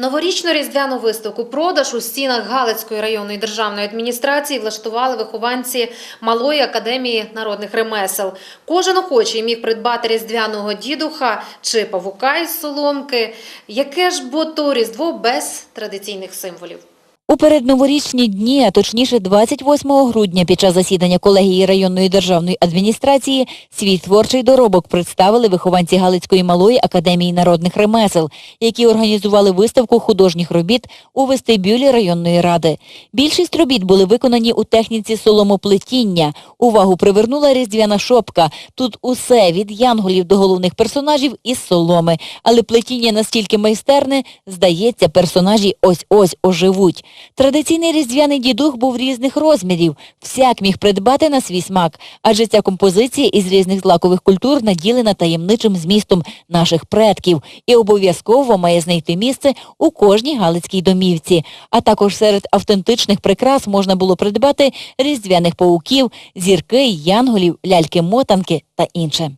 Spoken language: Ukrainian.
Новорічну різдвяну виставку продаж у стінах Галицької районної державної адміністрації влаштували вихованці Малої академії народних ремесел. Кожен охочий міг придбати різдвяного дідуха чи павука із соломки. Яке ж бо то різдво без традиційних символів? У передноворічні дні, а точніше 28 грудня під час засідання колегії районної державної адміністрації свій творчий доробок представили вихованці Галицької малої академії народних ремесел, які організували виставку художніх робіт у вестибюлі районної ради. Більшість робіт були виконані у техніці соломоплетіння. Увагу привернула різдвяна шопка. Тут усе від янголів до головних персонажів із соломи. Але плетіння настільки майстерне, здається, персонажі ось-ось оживуть. Традиційний різдвяний дідух був різних розмірів. Всяк міг придбати на свій смак, адже ця композиція із різних злакових культур наділена таємничим змістом наших предків і обов'язково має знайти місце у кожній галицькій домівці. А також серед автентичних прикрас можна було придбати різдвяних пауків, зірки, янголів, ляльки-мотанки та інше.